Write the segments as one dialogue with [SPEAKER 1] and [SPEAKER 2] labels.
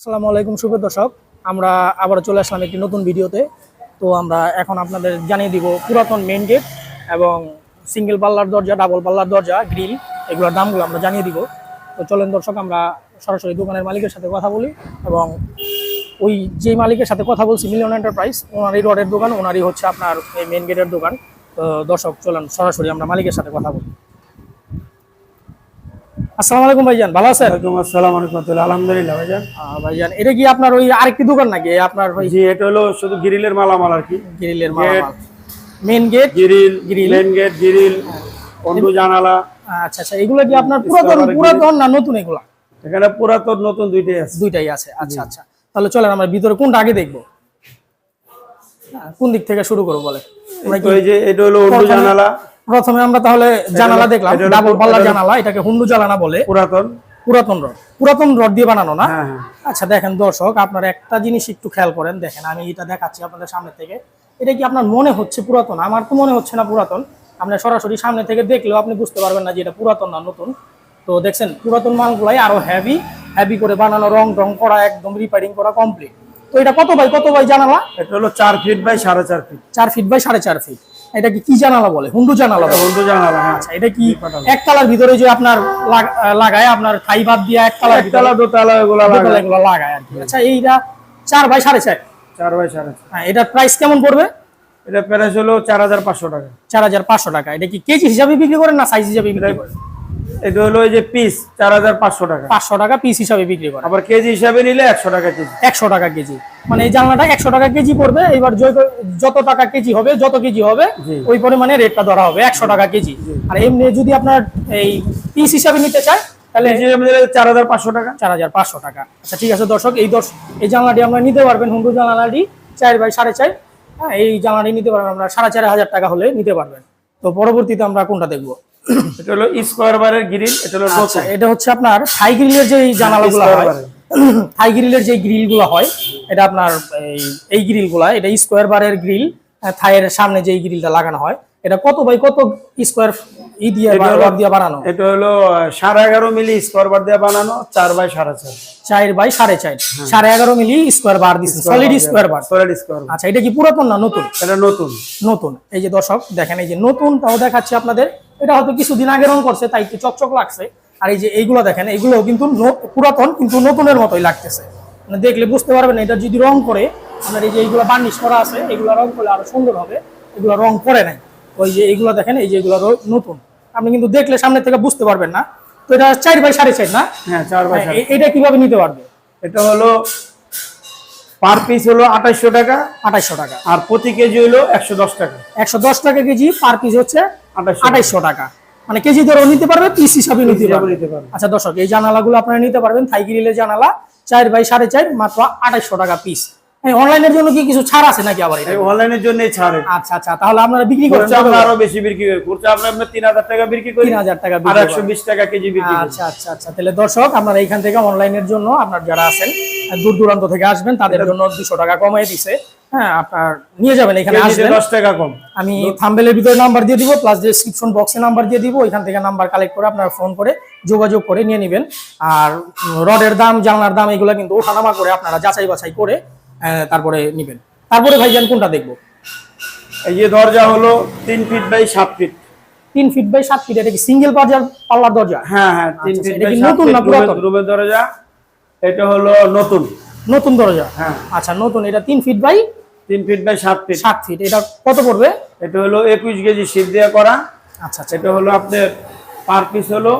[SPEAKER 1] আসসালামু আলাইকুম, শুভ দর্শক। আমরা আবার চলে আসলাম একটি নতুন ভিডিওতে। তো আমরা এখন আপনাদের জানিয়ে দিব পুরাতন মেন গেট এবং সিঙ্গেল পাল্লার দরজা ডাবল পাল্লার দরজা গ্রিল এগুলোর দামগুলো আমরা জানিয়ে দিব। তো চলেন দর্শক, আমরা সরাসরি দোকানের মালিকের সাথে কথা বলি এবং ওই যে মালিকের সাথে কথা বলছি মিলিয়ন এন্টারপ্রাইজ ওনারই রডের দোকান, ওনারই হচ্ছে আপনার এই মেইন গেটের দোকান। তো দর্শক, চলেন সরাসরি আমরা মালিকের সাথে কথা বলি। আসসালামু আলাইকুম ভাইজান ভালো আছেন?
[SPEAKER 2] ওয়ালাইকুম আসসালাম রহমতুল্লাহ আলহামদুলিল্লাহ ভাইজান।
[SPEAKER 1] ভাইজান এটা কি আপনার ওই আরেকটি দোকান নাকি? আপনার ওই
[SPEAKER 2] জি এটা হলো শুধু গ্রিলের মালামাল আর কি।
[SPEAKER 1] গ্রিলের মালামাল। Main gate
[SPEAKER 2] grill
[SPEAKER 1] Grill।
[SPEAKER 2] Main gate grill জানালা।
[SPEAKER 1] আচ্ছা আচ্ছা এগুলো কি আপনার পুরাতন পুরাতন না নতুন এগুলা?
[SPEAKER 2] এখানে পুরাতন নতুন দুইটাই আছে।
[SPEAKER 1] দুইটাই আছে আচ্ছা আচ্ছা। তাহলে চলেন আমরা ভিতরে কোনটা আগে দেখব? হ্যাঁ, কোন দিক থেকে শুরু করব বলে
[SPEAKER 2] এই যে এটা হলো জানালা।
[SPEAKER 1] প্রথমে আমরা তাহলে জানালা দেখলাম ডাবল পাল্লা জানালা এটাকে হুন্ডু জানালা বলে।
[SPEAKER 2] পুরাতন।
[SPEAKER 1] পুরাতন রড। পুরাতন রড দিয়ে বানানো না?
[SPEAKER 2] হ্যাঁ হ্যাঁ।
[SPEAKER 1] আচ্ছা দেখেন দর্শক আপনার একটা জিনিস একটু খেয়াল করেন। দেখেন আমি এটা দেখাচ্ছি আপনাদের সামনে থেকে। এটা কি আপনার মনে হচ্ছে পুরাতন? আমার তো মনে হচ্ছে না পুরাতন। আপনার সরাসরি সামনে থেকে দেখলেও আপনি বুঝতে পারবেন না যে এটা পুরাতন না নতুন। তো দেখছেন পুরাতন মালগুলাই আরও হেভি হেভি করে বানানো রং রং করা একদম রিপেয়ারিং করা কমপ্লিট তো এটা কত বাই কত বাই জানালা?
[SPEAKER 2] এটা হলো চার ফিট বাই সাড়ে চার ফিট
[SPEAKER 1] চার ফিট বাই সাড়ে চার ফিট এটা কি জানালা বলে? হুন্ডু জানালা
[SPEAKER 2] হুন্ডু জানালা হ্যাঁ।
[SPEAKER 1] আচ্ছা এটা কি এক তালার ভিতরে যে আপনার লাগায় আপনার থাই ভাত দিয়ে এক তলার
[SPEAKER 2] তালা দোতলা এগুলো
[SPEAKER 1] লাগায়। আর কি। আচ্ছা এইটা চার বাই সাড়ে চার?
[SPEAKER 2] চার বাই সাড়ে
[SPEAKER 1] হ্যাঁ এটার প্রাইস কেমন পড়বে?
[SPEAKER 2] এটা প্রাইস হলো চার হাজার পাঁচশো টাকা।
[SPEAKER 1] চার হাজার পাঁচশো টাকা। এটা কি কেজি হিসাবে বিক্রি করেন না সাইজ হিসাবে বিক্রি করেন?
[SPEAKER 2] এটা হলো এই যে পিস চার হাজার পাঁচশো টাকা।
[SPEAKER 1] পাঁচশো টাকা পিস হিসাবে বিক্রি করেন
[SPEAKER 2] আবার কেজি হিসাবে নিলে একশো টাকা কেজি।
[SPEAKER 1] একশো টাকা কেজি। মানে এই জানলাটা একশো টাকা কেজি পড়বে এবার যত- টাকা কেজি হবে যত কেজি হবে। ওই পরিমাণে রেটটা ধরা হবে একশো টাকা কেজি। আর এমনি যদি আপনার এই পিস হিসাবে নিতে চায় তাহলে
[SPEAKER 2] চার হাজার পাঁচশো টাকা।
[SPEAKER 1] চার হাজার পাঁচশো টাকা। আচ্ছা ঠিক আছে দর্শক এই দর্শ এই জানলাটি আমরা নিতে পারবেন হুন্ডু জানলাটি চার বাই সাড়ে চার। হ্যাঁ এই জানলাটি নিতে পারবেন আমরা সাড়ে চার হাজার টাকা হলে নিতে পারবেন। তো পরবর্তীতে আমরা কোনটা দেখব?
[SPEAKER 2] এটা হলো স্কোয়ার বারের গ্রিল এটা হলো
[SPEAKER 1] আচ্ছা
[SPEAKER 2] নতুন।
[SPEAKER 1] এটা হচ্ছে আপনার থাই গ্রিলের যে জানালাগুলো হয় থাই গ্রিলের যে গ্রিলগুলো হয় এটা আপনার এই গ্রিলগুলা এটা স্কোয়ার বারের গ্রিল থাইয়ের সামনে যে গ্রিলটা লাগানো হয় এটা কত বাই কত স্কোয়ার ই দিয়ে দিয়ে বানানো?
[SPEAKER 2] এটা হলো সাড়ে এগারো মিলি স্কোয়ার বার দিয়ে বানানো চার বাই সাড়ে চার।
[SPEAKER 1] চার বাই সাড়ে চার। সাড়ে এগারো মিলি স্কোয়ার বার দিচ্ছেন solid square bar.
[SPEAKER 2] Solid square
[SPEAKER 1] আচ্ছা এটা কি পুরাতন না নতুন?
[SPEAKER 2] এটা নতুন।
[SPEAKER 1] নতুন। এই যে দর্শক দেখেন এই যে নতুনটাও দেখাচ্ছি আপনাদের। এটা হয়তো কিছুদিন আগে রং করছে তাই একটু চকচক লাগছে। আর এই যে এইগুলো দেখেন এইগুলো কিন্তু পুরাতন কিন্তু নতুনের মতোই লাগতেছে। মানে দেখলে বুঝতে পারবেন এটা যদি রং করে আপনার এই যে এইগুলো বার্নিশ করা আছে এগুলো রং করলে আরও সুন্দর হবে। এগুলো রং করে নাই। ওই যে এইগুলো দেখেন এই যে এগুলো নতুন। আপনি কিন্তু দেখলে সামনে থেকে বুঝতে পারবেন না। তো এটা চার বাই সাড়ে চার না?
[SPEAKER 2] হ্যাঁ চার বাই
[SPEAKER 1] হ্যাঁ,
[SPEAKER 2] সাড়ে
[SPEAKER 1] এটা কীভাবে নিতে পারবে?
[SPEAKER 2] এটা হলো পার পিস হলো আঠাইশশো টাকা।
[SPEAKER 1] আঠাইশশো টাকা।
[SPEAKER 2] আর প্রতি কেজি হলো একশো দশ টাকা।
[SPEAKER 1] একশো দশ টাকা কেজি পার পিস হচ্ছে
[SPEAKER 2] আঠাইশশো
[SPEAKER 1] টাকা। মানে কেজি ধরেও নিতে পারবে পিস হিসাবে নিতে পারবে। আচ্ছা দর্শক এই জানালাগুলো আপনারা নিতে পারবেন। থাই গ্রিলের জানালা চার বাই সাড়ে চার মাত্র আঠাইশশো টাকা পিস অনলাইনের জন্য কি কিছু ছাড় আছে নাকি আবার
[SPEAKER 2] অনলাইনের জন্য ছাড়ে।
[SPEAKER 1] আচ্ছা আচ্ছা তাহলে আপনারা বিক্রি
[SPEAKER 2] খুচরা আমরা আরও বেশি বিক্রি আমরা আমরা তিন হাজার টাকা বিক্রি করি।
[SPEAKER 1] তিন হাজার টাকা
[SPEAKER 2] আর
[SPEAKER 1] বিক্রি
[SPEAKER 2] একশো
[SPEAKER 1] করেন।
[SPEAKER 2] বিশ টাকা কেজি বিক্রি
[SPEAKER 1] আচ্ছা আচ্ছা আচ্ছা তাহলে দর্শক আপনারা এইখান থেকে অনলাইনের জন্য আপনার যারা আছেন দূর দূরান্ত থেকে আসবেন তাদের জন্য দুশো টাকা কমাই দিছে। হ্যাঁ আপনার নিয়ে যাবেন এখানে আসবেন।
[SPEAKER 2] টাকা কম।
[SPEAKER 1] আমি থাম্বেলের ভিতরে নাম্বার দিয়ে দিব প্লাস ডেসক্রিপশন বক্সে নাম্বার দিয়ে দিব ওইখান থেকে নাম্বার কালেক্ট করে আপনারা ফোন করে যোগাযোগ করে নিয়ে নেবেন। আর রডের দাম জানলার দাম এগুলো কিন্তু ওঠানামা করে আপনারা যাচাই বাছাই করে তারপরে নেবেন। তারপরে ভাইজান কোনটা দেখব?
[SPEAKER 2] এই যে দরজা হলো তিন ফিট বাই সাত ফিট
[SPEAKER 1] তিন ফিট বাই সাত ফিট এটা কি সিঙ্গেল পাল্লার পাল্লার দরজা?
[SPEAKER 2] হ্যাঁ হ্যাঁ তিন
[SPEAKER 1] আচ্ছা,
[SPEAKER 2] ফিট বাই
[SPEAKER 1] নতুন
[SPEAKER 2] ফিট
[SPEAKER 1] না পুরাতন?
[SPEAKER 2] রুমের দরজা। এটা হলো নতুন।
[SPEAKER 1] নতুন দরজা?
[SPEAKER 2] হ্যাঁ।
[SPEAKER 1] আচ্ছা নতুন এটা তিন ফিট বাই
[SPEAKER 2] তিন ফিট বাই সাত ফিট
[SPEAKER 1] সাত ফিট এটা কত পড়বে?
[SPEAKER 2] এটা হলো একুশ কেজি শীত দিয়ে করা।
[SPEAKER 1] আচ্ছা আচ্ছা।
[SPEAKER 2] এটা হলো আপনার পার পিস হলো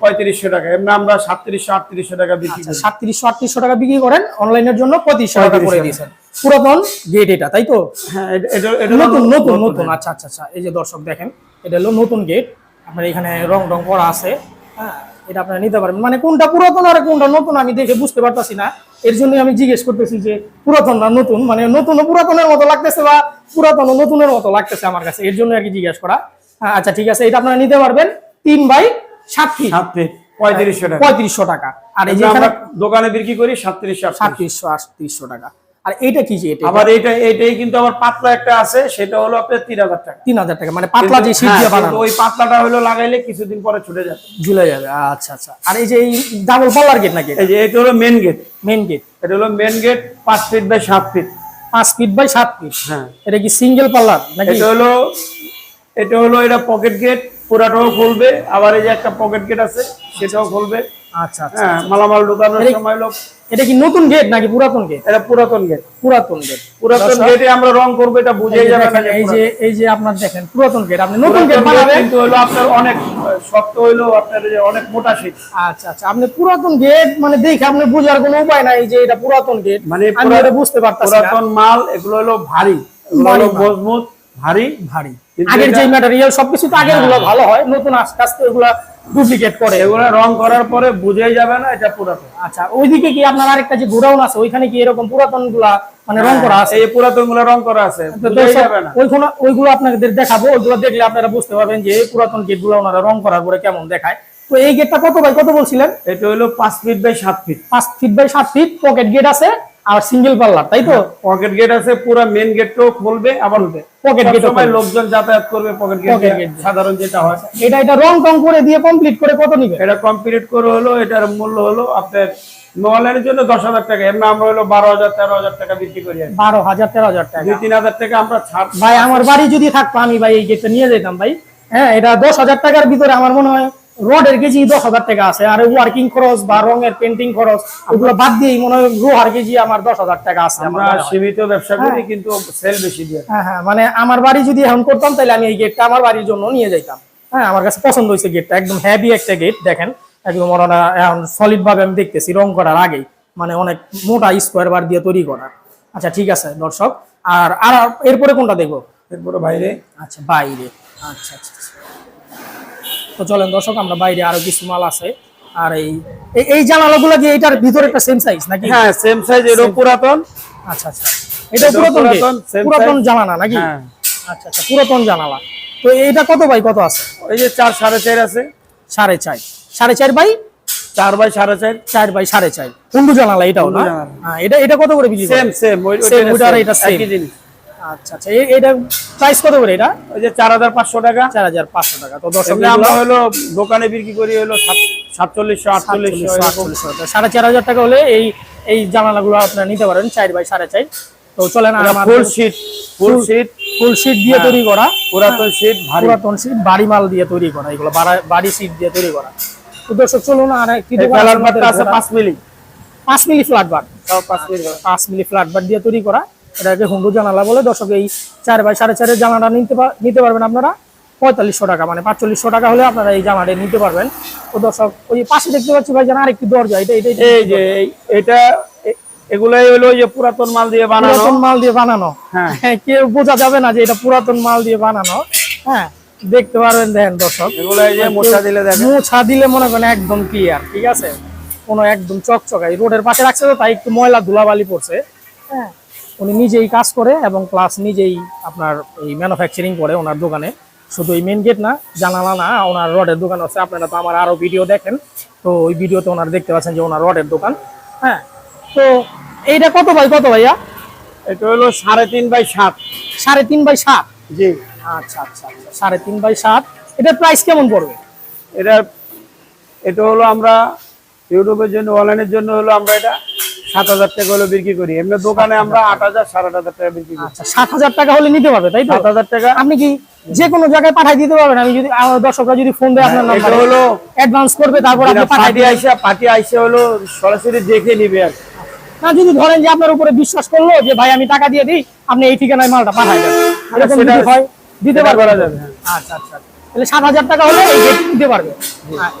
[SPEAKER 2] পঁয়ত্রিশশো টাকা। এমনি আমরা সাতত্রিশশো আটত্রিশশো টাকা বিক্রি
[SPEAKER 1] আচ্ছা
[SPEAKER 2] করি।
[SPEAKER 1] সাতত্রিশশো আটত্রিশশো টাকা বিক্রি করেন অনলাইনের জন্য পঁয়ত্রিশশো টাকা করে দিয়েছেন। পুরাতন গেট এটা তাই তো?
[SPEAKER 2] হ্যাঁ এটা- এটা এটা
[SPEAKER 1] নতুন নতুন নতুন আচ্ছা আচ্ছা আচ্ছা। এই যে দর্শক দেখেন এটা হলো নতুন গেট আপনার এখানে রং রং করা আছে। হ্যাঁ এটা আপনারা নিতে পারবেন। মানে কোনটা পুরাতন আর কোনটা নতুন আমি দেখে বুঝতে পারতেছি না। এর জন্য আমি জিজ্ঞেস করতেছি যে পুরাতন না নতুন? মানে নতুন ও পুরাতনের মতো লাগতেছে বা পুরাতন ও নতুনের মতো লাগতেছে আমার কাছে? এর জন্য আর কি জিজ্ঞেস করা। হ্যাঁ, আচ্ছা ঠিক আছে এটা আপনারা নিতে পারবেন। তিন বাই সাত ফিট
[SPEAKER 2] সাত ফিট পঁয়ত্রিশশো টাকা।
[SPEAKER 1] পঁয়ত্রিশশো টাকা। আর এই যে
[SPEAKER 2] আমরা দোকানে বিক্রি করি সাতত্রিশশো
[SPEAKER 1] সাতত্রিশশো আটত্রিশশো টাকা। আর এইটা কি যে এটা?
[SPEAKER 2] আবার এইটা এইটাই কিন্তু আবার পাতলা একটা আছে সেটা হলো আপনার তিন হাজার টাকা।
[SPEAKER 1] তিন হাজার টাকা মানে পাতলা যে শীত দিয়ে
[SPEAKER 2] হ্যাঁ,
[SPEAKER 1] বানানো।
[SPEAKER 2] ওই পাতলাটা হলো লাগাইলে কিছুদিন পরে ছুটে যাবে।
[SPEAKER 1] ঝুলে যাবে আচ্ছা আচ্ছা। আর এই যে এই ডাবল পাল্লার গেট নাকি
[SPEAKER 2] এই যে এটা হলো মেন গেট
[SPEAKER 1] মেন গেট
[SPEAKER 2] এটা হলো মেন গেট পাঁচ ফিট বাই সাত ফিট
[SPEAKER 1] পাঁচ ফিট বাই সাত ফিট
[SPEAKER 2] হ্যাঁ।
[SPEAKER 1] এটা কি সিঙ্গেল পাল্লার নাকি?
[SPEAKER 2] এটা হলো এটা হলো এটা পকেট গেট পুরাটাও খুলবে। আবার এই যে একটা পকেট গেট আছে সেটাও খুলবে।
[SPEAKER 1] আচ্ছা আচ্ছা
[SPEAKER 2] হ্যাঁ মালামাল ঢোকানোর সময় লোক
[SPEAKER 1] এটা কি নতুন গেট নাকি পুরাতন গেট
[SPEAKER 2] এটা পুরাতন গেট
[SPEAKER 1] পুরাতন গেট
[SPEAKER 2] পুরাতন গেটে আমরা রং করব এটা যাবে
[SPEAKER 1] এই যে এই যে আপনার দেখেন পুরাতন গেট আপনি নতুন গেট বানাবেন?
[SPEAKER 2] কিন্তু হলো আপনার অনেক শক্ত আপনার যে অনেক মোটা শীত।
[SPEAKER 1] আচ্ছা আচ্ছা। আপনি পুরাতন গেট মানে দেখে আপনি বোঝার কোনো উপায় নাই যে এটা পুরাতন গেট
[SPEAKER 2] মানে
[SPEAKER 1] আমি এটা বুঝতে পারতাছি
[SPEAKER 2] পুরাতন মাল এগুলো হলো ভারী। এগুলো। মজবুত ভারী।
[SPEAKER 1] ভারী। আগের যে ম্যাটেরিয়াল সবকিছু তো আগেরগুলো ভালো হয়। নতুন আস্তে আস্তে এগুলা ডুপ্লিকেট করে
[SPEAKER 2] এগুলো রং করার পরে বুঝেই যাবে না এটা পুরাতন।
[SPEAKER 1] আচ্ছা ওইদিকে কি আপনার আরেকটা যে গোডাউন আছে ওইখানে কি এরকম পুরাতনগুলা মানে রং করা আছে?
[SPEAKER 2] এই পুরাতনগুলো রং করা আছে
[SPEAKER 1] তো
[SPEAKER 2] যাবে না।
[SPEAKER 1] ওইগুলো ওইগুলো আপনাদের দেখাবো ওইগুলো দেখলে আপনারা বুঝতে পারবেন যে এই পুরাতন গেটগুলো ওনারা রং করার পরে কেমন দেখায়। তো এই গেটটা কত বাই কত বলছিলেন?
[SPEAKER 2] এটা হলো পাঁচ ফিট বাই সাত ফিট
[SPEAKER 1] পাঁচ ফিট বাই সাত ফিট পকেট গেট আছে। আর সিঙ্গেল পাল্লার তাই তো?
[SPEAKER 2] পকেট গেট আছে পুরো মেন গেটটাও খুলবে আবার
[SPEAKER 1] পকেট গেট
[SPEAKER 2] সময় লোকজন যাতায়াত করবে পকেট গেট সাধারণ যেটা হয়।
[SPEAKER 1] এটা এটা রং টং করে দিয়ে কমপ্লিট করে কত নিবে?
[SPEAKER 2] এটা কমপ্লিট করে হলো এটার মূল্য হলো আপনার মোবাইলের জন্য দশ হাজার টাকা এমনি আমরা হলো বারো হাজার তেরো হাজার টাকা বিক্রি করি
[SPEAKER 1] বারো হাজার তেরো হাজার টাকা।
[SPEAKER 2] দুই তিন হাজার টাকা আমরা ছাড়
[SPEAKER 1] ভাই আমার বাড়ি যদি থাকতো আমি ভাই এই গেটটা নিয়ে যেতাম ভাই। হ্যাঁ এটা দশ হাজার টাকার ভিতরে আমার মনে হয় রডের কেজি দশ হাজার টাকা আছে আর ওয়ার্কিং খরচ বা রঙের পেন্টিং খরচ ওগুলো বাদ দিয়েই মনে হয় লোহার কেজি আমার দশ হাজার টাকা আছে আমরা
[SPEAKER 2] সীমিত ব্যবসা করি কিন্তু সেল বেশি দিয়ে।
[SPEAKER 1] হ্যাঁ হ্যাঁ মানে আমার বাড়ি যদি এখন করতাম তাহলে আমি এই গেটটা আমার বাড়ির জন্য নিয়ে যাইতাম। হ্যাঁ আমার কাছে পছন্দ হয়েছে গেটটা একদম হ্যাভি একটা গেট দেখেন। একদম ওরা এখন সলিড ভাবে আমি দেখতেছি রং করার আগেই মানে অনেক মোটা স্কোয়ার বার দিয়ে তৈরি করা। আচ্ছা ঠিক আছে দর্শক আর আর এরপরে কোনটা দেখব?
[SPEAKER 2] এরপরে বাইরে।
[SPEAKER 1] আচ্ছা বাইরে। আচ্ছা আচ্ছা। তো চলেন দর্শক আমরা বাইরে আরও কিছু মাল আছে। আর এই এই- জানালাগুলো কি এটার ভিতরে একটা সেম সাইজ নাকি?
[SPEAKER 2] হ্যাঁ সেম সাইজ এরও পুরাতন।
[SPEAKER 1] আচ্ছা আচ্ছা। এটা পুরাতন
[SPEAKER 2] পুরাতন।
[SPEAKER 1] জানালা নাকি?
[SPEAKER 2] হ্যাঁ।
[SPEAKER 1] আচ্ছা আচ্ছা পুরাতন জানালা। তো এইটা কত বাই কত আছে?
[SPEAKER 2] এই যে চার সাড়ে চার আছে।
[SPEAKER 1] সাড়ে চার। সাড়ে চার বাই?
[SPEAKER 2] চার বাই সাড়ে চার।
[SPEAKER 1] চার বাই সাড়ে চার। কুন্ডু জানালা এটাও না? হ্যাঁ, এটা এটা কত করে বিক্রি
[SPEAKER 2] সেম সেম
[SPEAKER 1] ওইটা এটা same। আচ্ছা আচ্ছা এটা প্রাইস কত করে এটা?
[SPEAKER 2] ওই যে চার হাজার পাঁচশো টাকা।
[SPEAKER 1] চার হাজার পাঁচশো টাকা। তো দর্শক
[SPEAKER 2] আমরা হলো দোকানে বিক্রি করি হলো সাতচল্লিশশো আটচল্লিশশো
[SPEAKER 1] সাড়ে চার হাজার টাকা হলে এই এই জানালাগুলো আপনারা নিতে পারেন চার বাই সাড়ে চার। তো চলেন আমার
[SPEAKER 2] full sheet full sheet
[SPEAKER 1] full sheet দিয়ে
[SPEAKER 2] হ্যাঁ।
[SPEAKER 1] তৈরি করা।
[SPEAKER 2] পুরাতন শীট ভারী।
[SPEAKER 1] পুরাতন বাড়ি মাল দিয়ে তৈরি করা এগুলো বাড়া- বাড়ি সিট দিয়ে তৈরি করা। তো দর্শক চলুন আর একটি আছে
[SPEAKER 2] পাঁচ মিলি।
[SPEAKER 1] পাঁচ মিলি ফ্ল্যাট বার
[SPEAKER 2] পাঁচ মিলি।
[SPEAKER 1] পাঁচ মিলি ফ্ল্যাট বার দিয়ে তৈরি করা। এটাকে হুন্ডু জানালা বলে। দর্শক এই চার বাই সাড়ে চারের জানালা নিতে নিতে পারবেন আপনারা। পঁয়তাল্লিশশো টাকা মানে পাঁচচল্লিশশো টাকা হলে আপনারা এই জামাটা নিতে পারবেন। তো দর্শক ওই পাশে দেখতে পাচ্ছি ভাই জানা আরেকটি দরজা এটা এটা
[SPEAKER 2] এই যে এটা এগুলাই হলো যে পুরাতন মাল দিয়ে বানানো।
[SPEAKER 1] পুরাতন মাল দিয়ে বানানো।
[SPEAKER 2] হ্যাঁ।
[SPEAKER 1] হ্যাঁ কেউ বোঝা যাবে না যে এটা পুরাতন মাল দিয়ে বানানো। হ্যাঁ দেখতে পারবেন দেখেন দর্শক।
[SPEAKER 2] এগুলো এই যে মোছা দিলে দেখেন।
[SPEAKER 1] মোছা দিলে মনে করেন একদম ক্লিয়ার ঠিক আছে? কোনো একদম চকচকাই রোডের পাশে রাখছে তো তাই একটু ময়লা ধুলাবালি পড়ছে। হ্যাঁ উনি নিজেই কাজ করে এবং প্লাস নিজেই আপনার এই ম্যানুফ্যাকচারিং করে ওনার দোকানে। শুধু এই মেন গেট না জানালা না ওনার রডের দোকান আছে। আপনারা তো আমার আরও ভিডিও দেখেন। তো ওই ভিডিওতে ওনার দেখতে পাচ্ছেন যে ওনার রডের দোকান। হ্যাঁ তো এইটা কত ভাই কত ভাইয়া?
[SPEAKER 2] এটা হলো সাড়ে তিন বাই সাত।
[SPEAKER 1] সাড়ে তিন বাই সাত?
[SPEAKER 2] জি।
[SPEAKER 1] আচ্ছা আচ্ছা আচ্ছা সাড়ে তিন বাই সাত। এটার প্রাইস কেমন পড়বে?
[SPEAKER 2] এটা এটা হলো আমরা ইউটিউবের জন্য অনলাইনের জন্য হলো আমরা এটা সাত হাজার টাকা হলো বিক্রি করি। এমনি দোকানে আমরা আট হাজার সাড়ে আট হাজার টাকা বিক্রি করি।
[SPEAKER 1] আচ্ছা সাত হাজার টাকা হলে নিতে পারবে তাই তো?
[SPEAKER 2] সাত হাজার টাকা।
[SPEAKER 1] আপনি কি যে কোনো জায়গায় পাঠাই দিতে পারবেন? আমি যদি দর্শকরা যদি ফোন দেয় আপনার
[SPEAKER 2] হ্যাঁ,
[SPEAKER 1] নাম্বারে
[SPEAKER 2] হলো
[SPEAKER 1] অ্যাডভান্স করবে তারপর আপনি
[SPEAKER 2] আইসে পার্টি আইসে হলো সরাসরি দেখে নিবে আর
[SPEAKER 1] না যদি ধরেন যে আপনার উপরে বিশ্বাস করল যে ভাই আমি টাকা দিয়ে দিই আপনি এই ঠিকানায় মালটা পাঠাই দেন। এরকম যদি হয় দিতে পারবে
[SPEAKER 2] হ্যাঁ।
[SPEAKER 1] আচ্ছা আচ্ছা। তাহলে সাত হাজার টাকা হলে এই দিতে পারবে। হ্যাঁ।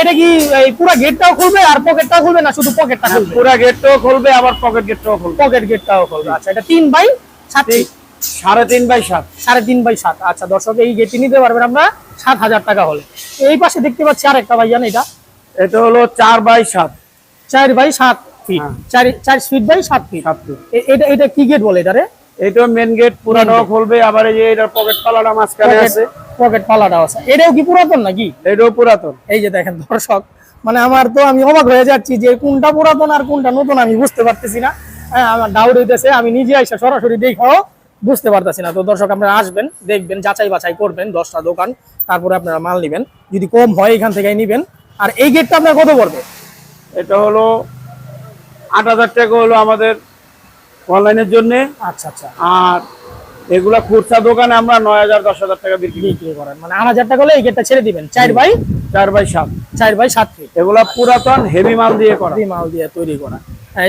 [SPEAKER 1] এটা কি এই পুরো গেটটাও খুলবে আর পকেটটাও খুলবে না শুধু পকেটটা খুলবে?
[SPEAKER 2] পুরা গেটটাও খুলবে আবার পকেট গেটটাও খুলবে।
[SPEAKER 1] পকেট গেটটাও খুলবে। আচ্ছা এটা তিন বাই সাত?
[SPEAKER 2] এই সাড়ে তিন বাই সাত।
[SPEAKER 1] সাড়ে তিন বাই সাত। আচ্ছা দর্শক এই গেটটি নিতে পারবেন আমরা সাত হাজার টাকা হলে। এই পাশে দেখতে পাচ্ছি আর একটা ভাই জান এটা?
[SPEAKER 2] এটা হলো চার বাই সাত।
[SPEAKER 1] চার বাই সাত ফিট।
[SPEAKER 2] হ্যাঁ।
[SPEAKER 1] চার চার ফিট বাই সাত ফিট। এটা এটা কি গেট বলে এটারে
[SPEAKER 2] এটা মেন গেট পুরাটাও খুলবে আবার এই যে এটার পকেট পালাটা মাঝখানে আছে।
[SPEAKER 1] পকেট পালাটাও আছে। এটাও কি পুরাতন নাকি?
[SPEAKER 2] এটাও পুরাতন।
[SPEAKER 1] এই যে দেখেন দর্শক মানে আমার তো আমি অবাক হয়ে যাচ্ছি যে কোনটা পুরাতন আর কোনটা নতুন আমি বুঝতে পারতেছি না। হ্যাঁ আমার ডাউট হইতেছে আমি নিজে আইসা সরাসরি দেখাও বুঝতে পারতেছি না। তো দর্শক আপনারা আসবেন দেখবেন যাচাই বাছাই করবেন দশটা দোকান তারপরে আপনারা মাল নেবেন। যদি কম হয় এখান থেকে নিবেন। আর এই গেটটা আপনার কত পড়বে?
[SPEAKER 2] এটা হলো আট হাজার টাকা হলো আমাদের অনলাইনের জন্য।
[SPEAKER 1] আচ্ছা আচ্ছা।
[SPEAKER 2] আর এগুলা খুচরা দোকানে আমরা নয় হাজার দশ হাজার টাকা বিক্রি করি।
[SPEAKER 1] বিক্রি করেন। মানে আট হাজার টাকা হলে এই গেটটা ছেড়ে দিবেন। চার বাই?
[SPEAKER 2] চার বাই সাত।
[SPEAKER 1] চার বাই সাত ফিট
[SPEAKER 2] এগুলা পুরাতন হেভি মাল দিয়ে করা।
[SPEAKER 1] এই মাল দিয়ে তৈরি করা।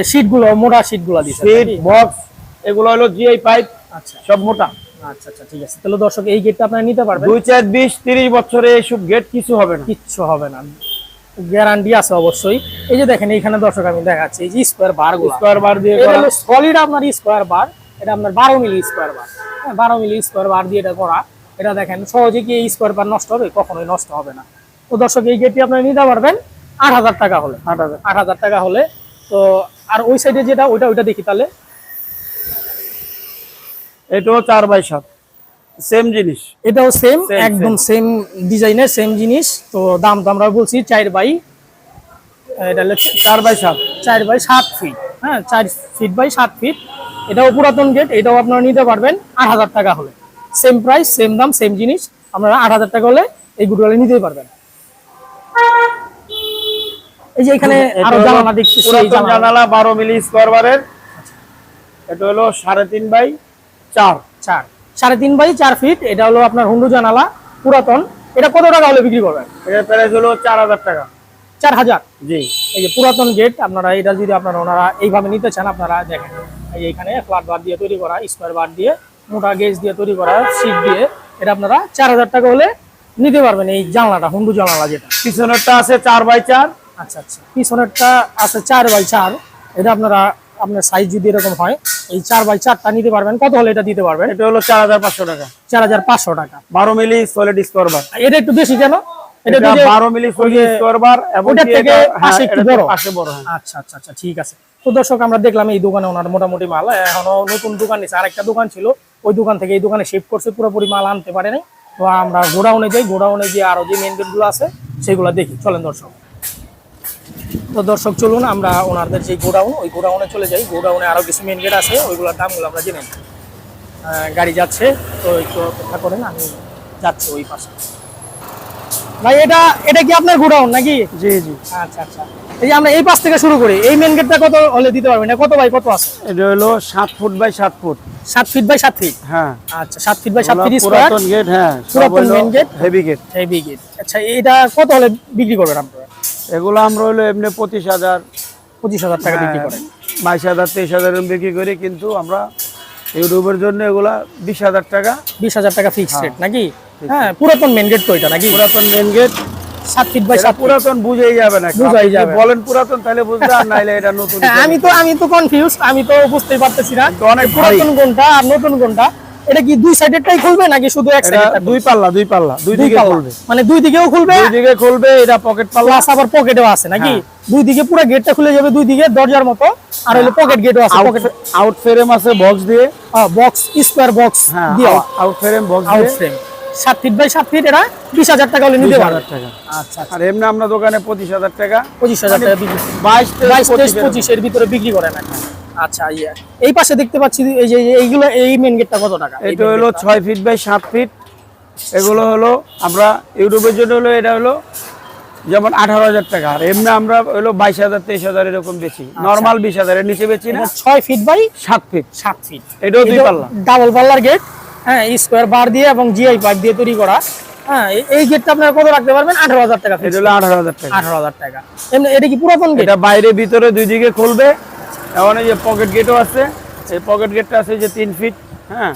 [SPEAKER 1] শীটগুলো মোটা শীটগুলো দিচ্ছে
[SPEAKER 2] সিট বক্স এগুলো হলো জিআই পাইপ
[SPEAKER 1] আচ্ছা।
[SPEAKER 2] সব মোটা।
[SPEAKER 1] আচ্ছা আচ্ছা ঠিক আছে। তাহলে দর্শক এই গেটটা আপনারা নিতে পারবেন।
[SPEAKER 2] দুই চার বিশ তিরিশ বছরে এইসব গেট কিছু হবে না।
[SPEAKER 1] কিচ্ছু হবে না। গ্যারান্টি আছে অবশ্যই। এই যে দেখেন এইখানে দর্শক আমি দেখাচ্ছি এই যে স্কোয়ার বারগুলো।
[SPEAKER 2] স্কোয়ার বার দিয়ে
[SPEAKER 1] এটা সলিড আপনার স্কোয়ার বার এটা আপনার বারো মিলি স্কোয়ার বার হ্যাঁ বারো মিলি স্কোয়ার বার দিয়ে এটা করা। এটা দেখেন সহজে কি এই স্কোয়ার বার নষ্ট হবে? কখনোই নষ্ট হবে না। তো দর্শক এই গেটটি আপনারা নিতে পারবেন আট হাজার টাকা হলে।
[SPEAKER 2] আট হাজার।
[SPEAKER 1] আট হাজার টাকা হলে। তো আর ওই সাইডে যেটা ওইটা ওইটা দেখি তাহলে।
[SPEAKER 2] এটাও চার বাই সাত। সেম জিনিস।
[SPEAKER 1] এটাও সেম একদম সেম ডিজাইনের সেম জিনিস। তো দাম তো আমরা বলছি চার বাই এটা হলো
[SPEAKER 2] চার বাই সাত
[SPEAKER 1] চার বাই সাত ফিট হ্যাঁ চার ফিট বাই সাত ফিট এটাও পুরাতন গেট এটাও আপনারা নিতে পারবেন আট হাজার টাকা হলে। সেম প্রাইস সেম দাম সেম জিনিস আপনারা আট হাজার টাকা হলে এই গুটগুলো নিতেই পারবেন। এই যে এখানে
[SPEAKER 2] আরও
[SPEAKER 1] জানালা দেখছি জানালা।
[SPEAKER 2] বারো মিলি স্কোয়ার বারের। এটা হলো সাড়ে তিন বাই চার।
[SPEAKER 1] চার। সাড়ে তিন বাই চার ফিট এটা হলো আপনার হুন্ডু জানালা পুরাতন। এটা কত টাকা হলে বিক্রি করবেন?
[SPEAKER 2] এটার প্রাইস হলো চার হাজার টাকা।
[SPEAKER 1] চার হাজার?
[SPEAKER 2] জি।
[SPEAKER 1] এই যে পুরাতন গেট আপনারা এটা যদি আপনারা ওনারা এইভাবে নিতে চান আপনারা দেখেন এই এখানে ফ্ল্যাট বার দিয়ে তৈরি করা স্কোয়ার বার দিয়ে মোটা গেজ দিয়ে তৈরি করা সিট দিয়ে এটা আপনারা চার হাজার টাকা হলে নিতে পারবেন এই জানলাটা হুন্ডু জানলা যেটা।
[SPEAKER 2] পিছনেরটা আছে চার বাই চার।
[SPEAKER 1] আচ্ছা আচ্ছা। পিছনেরটা আছে চার বাই চার। এটা আপনারা আপনার সাইজ যদি এরকম হয় এই চার বাই চারটা নিতে পারবেন। কত হলে এটা দিতে পারবেন?
[SPEAKER 2] এটা হলো চার হাজার পাঁচশো টাকা।
[SPEAKER 1] চার হাজার পাঁচশো টাকা।
[SPEAKER 2] বারো মিলি সলিড স্কোয়ার বার
[SPEAKER 1] এটা একটু বেশি কেন? এটা
[SPEAKER 2] এটা
[SPEAKER 1] একটু যে-
[SPEAKER 2] বারো মিলি সলিড স্কোয়ার বার
[SPEAKER 1] ওটার থেকে
[SPEAKER 2] হ্যাঁ,
[SPEAKER 1] পাশে একটু বড়।
[SPEAKER 2] পাশে বড়।
[SPEAKER 1] আচ্ছা আচ্ছা আচ্ছা ঠিক আছে। তো দর্শক আমরা দেখলাম এই দোকানে ওনার মোটামুটি মাল। এখনও নতুন দোকান নিচ্ছে আরেকটা দোকান ছিল। ওই দোকান থেকে এই দোকানে শিফট করছে পুরোপুরি মাল আনতে পারে নাই। তো আমরা গোডাউনে যাই। গোডাউনে গিয়ে আরও যে মেন গেটগুলো আছে সেগুলো দেখি। চলেন দর্শক। তো দর্শক চলুন আমরা ওনাদের যে গোডাউন ওই গোডাউনে চলে যাই। গোডাউনে আরও কিছু মেন গেট আছে ওইগুলোর দামগুলো আমরা জেনে। গাড়ি যাচ্ছে তো একটু অপেক্ষা করেন আমি যাচ্ছি ওই পাশে। ভাই এটা এটা কি আপনার গোডাউন নাকি?
[SPEAKER 2] জি জি।
[SPEAKER 1] আচ্ছা আচ্ছা। এই আমরা এই পাশ থেকে শুরু করি এই মেন গেটটা কত হলে দিতে পারবেন? কত বাই কত আছে?
[SPEAKER 2] এটা হলো সাত ফুট বাই সাত ফুট।
[SPEAKER 1] সাত ফিট বাই সাত ফিট
[SPEAKER 2] হ্যাঁ।
[SPEAKER 1] আচ্ছা সাত ফিট বাই সাত ফিট
[SPEAKER 2] পুরাতন গেট হ্যাঁ
[SPEAKER 1] পুরাতন main gate?
[SPEAKER 2] Heavy gate
[SPEAKER 1] heavy gate আচ্ছা এটা কত হলে বিক্রি করবেন আপনারা?
[SPEAKER 2] এগুলো আমরা হলো এমনি পঁচিশ হাজার।
[SPEAKER 1] পঁচিশ হাজার টাকা বিক্রি
[SPEAKER 2] হ্যাঁ,
[SPEAKER 1] করেন।
[SPEAKER 2] বাইশ হাজার তেইশ হাজার বিক্রি করি কিন্তু আমরা ইউটিউবের জন্য এগুলা বিশ হাজার টাকা।
[SPEAKER 1] বিশ হাজার টাকা ফিক্স রেট নাকি? হ্যাঁ পুরাতন মেন গেট তো এটা নাকি?
[SPEAKER 2] পুরাতন মেন গেট
[SPEAKER 1] সাত ফিট বাই সাত
[SPEAKER 2] পুরাতন বুঝেই যাবে না।
[SPEAKER 1] বুঝাই যাবে।
[SPEAKER 2] বলেন পুরাতন তাহলে বুঝবে আর নাইলে এটা নতুন
[SPEAKER 1] হ্যাঁ, আমি তো আমি তো কনফিউজ আমি তো বুঝতেই পারতেছি না।
[SPEAKER 2] অনেক
[SPEAKER 1] পুরাতন কোনটা আর নতুন কোনটা? এটা কি দুই সাইডেরটাই খুলবে নাকি শুধু এক সাইডেরটা
[SPEAKER 2] দুই পাল্লা দুই পাল্লা দুই দিকে খুলবে।
[SPEAKER 1] মানে দুই দিকেও খুলবে?
[SPEAKER 2] দুই দিকে খুলবে এটা পকেট পাল্লা।
[SPEAKER 1] আবার পকেটেও আছে নাকি? দুই দিকে পুরো গেটটা খুলে যাবে দুই দিকে দরজার মতো। আর হলো পকেট গেটও আছে পকেট
[SPEAKER 2] আউট ফ্রেম আছে বক্স দিয়ে।
[SPEAKER 1] বক্স স্কয়ার বক্স
[SPEAKER 2] হ্যাঁ
[SPEAKER 1] দিয়ে।
[SPEAKER 2] আউট ফ্রেম বক্স
[SPEAKER 1] আউট
[SPEAKER 2] দিয়ে।
[SPEAKER 1] ফ্রেম সাত ফিট বাই সাত ফিট এটা বিশ হাজার টাকা হলে নিতে
[SPEAKER 2] বিশ হাজার টাকা।
[SPEAKER 1] আচ্ছা আচ্ছা।
[SPEAKER 2] আর এমনি আমরা দোকানে পঁচিশ হাজার টাকা।
[SPEAKER 1] পঁচিশ হাজার টাকা বিক্রি।
[SPEAKER 2] বাইশ
[SPEAKER 1] বাইশ তেইশ
[SPEAKER 2] পঁচিশ
[SPEAKER 1] পঁচিশের ভিতরে বিক্রি করেন আচ্ছা ইয়ে। এই পাশে দেখতে পাচ্ছি এই যে এইগুলো এই মেন গেটটা কত টাকা?
[SPEAKER 2] এটা হলো ছয় ফিট বাই সাত ফিট এগুলো হলো আমরা ইউটিউবের জন্য হলো এটা হলো যেমন আঠারো হাজার টাকা। আর এমনি আমরা হলো বাইশ হাজার তেইশ হাজার এরকম বেশি। নর্মাল বিশ হাজারের নিচে বেচি না?
[SPEAKER 1] ছয় ফিট বাই
[SPEAKER 2] সাত ফিট
[SPEAKER 1] সাত ফিট
[SPEAKER 2] এটাও দুই পাল্লা।
[SPEAKER 1] ডাবল পাল্লার গেট হ্যাঁ স্কোয়ার বার দিয়ে এবং জিআই পাইপ দিয়ে তৈরি করা। হ্যাঁ এই- গেটটা আপনারা কত রাখতে পারবেন? আঠারো হাজার টাকা
[SPEAKER 2] এটা হলো আঠারো হাজার টাকা।
[SPEAKER 1] আঠারো হাজার টাকা। এমনি এটা কি পুরাতন গেট
[SPEAKER 2] এটা বাইরে ভিতরে দুই দিকে খুলবে। এখন যে পকেট গেটও আছে। এই পকেট গেটটা আছে যে তিন ফিট হ্যাঁ।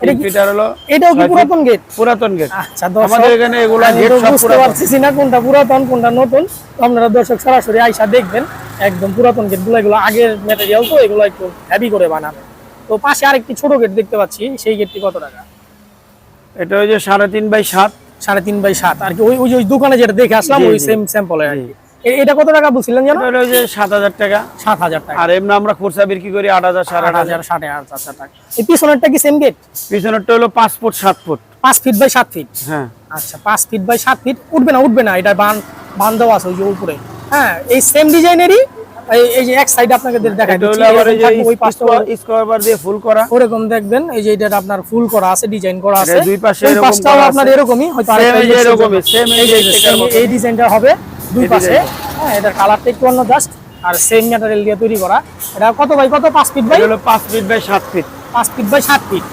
[SPEAKER 1] এটা
[SPEAKER 2] তিন
[SPEAKER 1] কি-
[SPEAKER 2] ফিট আর হলো
[SPEAKER 1] এটাও কি পুরাতন গেট
[SPEAKER 2] পুরাতন গেট
[SPEAKER 1] আচ্ছা দর্শক
[SPEAKER 2] আমাদের এখানে এগুলা গেট সব
[SPEAKER 1] বুঝতে না কোনটা পুরাতন কোনটা নতুন। আপনারা দর্শক সরাসরি আইসা দেখবেন একদম পুরাতন গেটগুলো এগুলো আগের ম্যাটেরিয়াল তো এগুলো একটু হেভি করে বানানো তো পাশে আরেকটি ছোট গেট দেখতে পাচ্ছি সেই গেটটি কত টাকা?
[SPEAKER 2] এটা ওই যে সাড়ে তিন বাই সাত।
[SPEAKER 1] সাড়ে তিন বাই সাত আর কি ওই ওই দোকানে যেটা দেখে আসলাম ওই সেম স্যাম্পলের আর কি। এটা কত টাকা বলছিলেন যেন?
[SPEAKER 2] এটা ওই যে সাত হাজার টাকা।
[SPEAKER 1] সাত হাজার টাকা।
[SPEAKER 2] আর এমনি আমরা খুচরা বিক্রি করি আট হাজার সাড়ে
[SPEAKER 1] আট
[SPEAKER 2] আট হাজার।
[SPEAKER 1] হাজার সাড়ে আট হাজার টাকা। এই পিছনেরটা কি সেম গেট
[SPEAKER 2] পিছনেরটা হলো পাঁচ ফুট সাত ফুট।
[SPEAKER 1] পাঁচ ফিট বাই সাত ফিট
[SPEAKER 2] হ্যাঁ।
[SPEAKER 1] আচ্ছা পাঁচ ফিট বাই সাত ফিট উঠবে না উঠবে না এটা বান বান দেওয়া আছে ওই যে উপরে। হ্যাঁ এই সেম ডিজাইনেরই এই- যে এক সাইড আপনাকে দেখাই দিচ্ছি। ওই
[SPEAKER 2] স্কোয়ার বার দিয়ে ফুল করা।
[SPEAKER 1] দেখবেন এই যে এটা আপনার ফুল করা আছে ডিজাইন করা আছে।
[SPEAKER 2] দুই পাশে এরকম
[SPEAKER 1] পাশটাও আপনার এরকমই হয়তো আরেকটা
[SPEAKER 2] এই এরকমই, যে
[SPEAKER 1] ডিজাইনটা হবে দুই পাশে। হ্যাঁ এটার কালারটা একটু অন্য জাস্ট আর সেম ম্যাটেরিয়াল দিয়ে তৈরি করা। এটা কত বাই কত? পাঁচ ফিট বাই
[SPEAKER 2] হলো পাঁচ ফিট বাই সাত ফিট
[SPEAKER 1] পাঁচ ফিট বাই সাত ফিট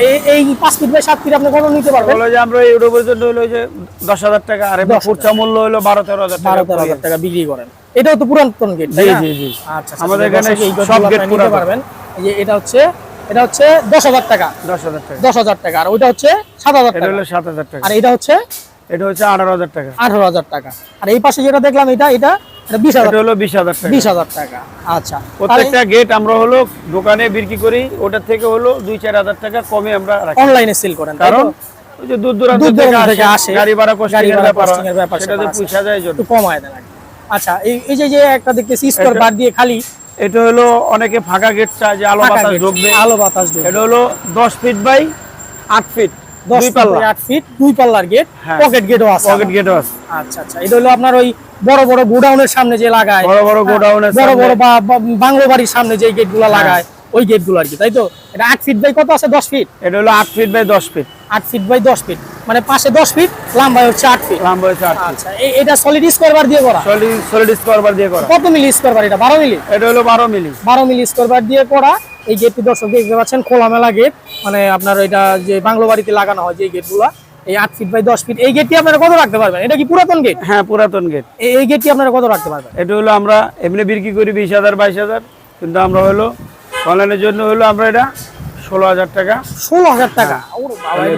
[SPEAKER 1] এই- এই পাঁচ ফিট বাই সাত ফিট আপনি কত নিতে পারবেন?
[SPEAKER 2] হলো যে আমরা ইউরোপের জন্য হলো যে দশ হাজার টাকা আর এমনি
[SPEAKER 1] 10,000
[SPEAKER 2] খুচরা মূল্য হলো বারো তেরো হাজার টাকা
[SPEAKER 1] বারো তেরো হাজার টাকা বিক্রি করেন। এটাও তো পুরাতন গেট
[SPEAKER 2] জি জি জি।
[SPEAKER 1] আচ্ছা
[SPEAKER 2] আমাদের
[SPEAKER 1] আমাদের
[SPEAKER 2] এখানে সব
[SPEAKER 1] গেট
[SPEAKER 2] পুরাতন।
[SPEAKER 1] পারবেন। এই যে এটা হচ্ছে এটা হচ্ছে দশ হাজার টাকা।
[SPEAKER 2] দশ হাজার টাকা।
[SPEAKER 1] দশ হাজার টাকা। আর ওইটা হচ্ছে সাত হাজার টাকা।
[SPEAKER 2] হলো সাত হাজার টাকা।
[SPEAKER 1] আর এটা হচ্ছে
[SPEAKER 2] এটা হচ্ছে আঠারো হাজার টাকা।
[SPEAKER 1] আঠারো হাজার টাকা। আর এই পাশে যেটা দেখলাম এটা এটা বিশ হাজার
[SPEAKER 2] হলো বিশ হাজার টাকা।
[SPEAKER 1] বিশ হাজার টাকা। আচ্ছা।
[SPEAKER 2] প্রত্যেকটা গেট আমরা হলো দোকানে বিক্রি করি ওটার থেকে হলো দুই চার হাজার টাকা কমে আমরা
[SPEAKER 1] অনলাইনে সেল করেন
[SPEAKER 2] কারণ
[SPEAKER 1] তো?
[SPEAKER 2] ওই যে দূর দূরান্ত থেকে আসে
[SPEAKER 1] আসে,
[SPEAKER 2] গাড়ি ভাড়া কস্টিং এর ব্যাপার সেটাতে যায়
[SPEAKER 1] একটু কমায় দেন আচ্ছা এই এই যে যে একটা দেখতেছি স্কোয়ার বার দিয়ে খালি।
[SPEAKER 2] এটা হলো অনেকে ফাঁকা গেট চায় যে আলো বাতাস ঢুকবে।
[SPEAKER 1] আলো বাতাস ঢুকবে।
[SPEAKER 2] এটা হলো দশ ফিট বাই আট ফিট দুই পাল্লা।
[SPEAKER 1] ফিট দুই পাল্লার গেট
[SPEAKER 2] হ্যাঁ।
[SPEAKER 1] পকেট গেটও আছে
[SPEAKER 2] পকেট গেটও আছে।
[SPEAKER 1] আচ্ছা আচ্ছা। এটা হলো আপনার ওই বড় বড় গোডাউনের সামনে যে লাগায়।
[SPEAKER 2] বড় বড় গোডাউনের
[SPEAKER 1] বড় বড় বা বা- বাংলো বাড়ির সামনে যে গেট
[SPEAKER 2] হ্যাঁ।
[SPEAKER 1] লাগায় ওই গেট আর কি তাই তো? এটা আট ফিট বাই কত আছে? দশ ফিট
[SPEAKER 2] এটা হলো আট ফিট বাই দশ ফিট
[SPEAKER 1] আট ফিট বাই দশ ফিট মানে পাশে দশ ফিট লাম্বায় হচ্ছে আট ফিট
[SPEAKER 2] লম্বা হচ্ছে
[SPEAKER 1] আচ্ছা এটা সলিড স্কোয়ার বার দিয়ে করা?
[SPEAKER 2] সলিড সলিড স্কোয়ার বার দিয়ে করা।
[SPEAKER 1] কত মিলি স্কোয়ার বার এটা? বারো মিলি?
[SPEAKER 2] এটা হলো বারো মিলি।
[SPEAKER 1] বারো মিলি স্কোয়ার বার দিয়ে করা। এই গেটটি দর্শক দেখতে পাচ্ছেন খোলামেলা গেট। মানে আপনার এটা যে বাংলো বাড়িতে লাগানো হয় যে গেটগুলো এই আট ফিট বাই দশ ফিট এই গেটটি আপনারা কত রাখতে পারবেন? এটা কি পুরাতন গেট?
[SPEAKER 2] হ্যাঁ পুরাতন গেট।
[SPEAKER 1] এই এই গেটটি আপনারা কত রাখতে পারবেন?
[SPEAKER 2] এটা হলো আমরা এমনি বিক্রি করি বিশ হাজার বাইশ হাজার কিন্তু আমরা হলো অনলাইনের জন্য হলো আমরা এটা ষোলো হাজার টাকা।
[SPEAKER 1] ষোলো হাজার টাকা?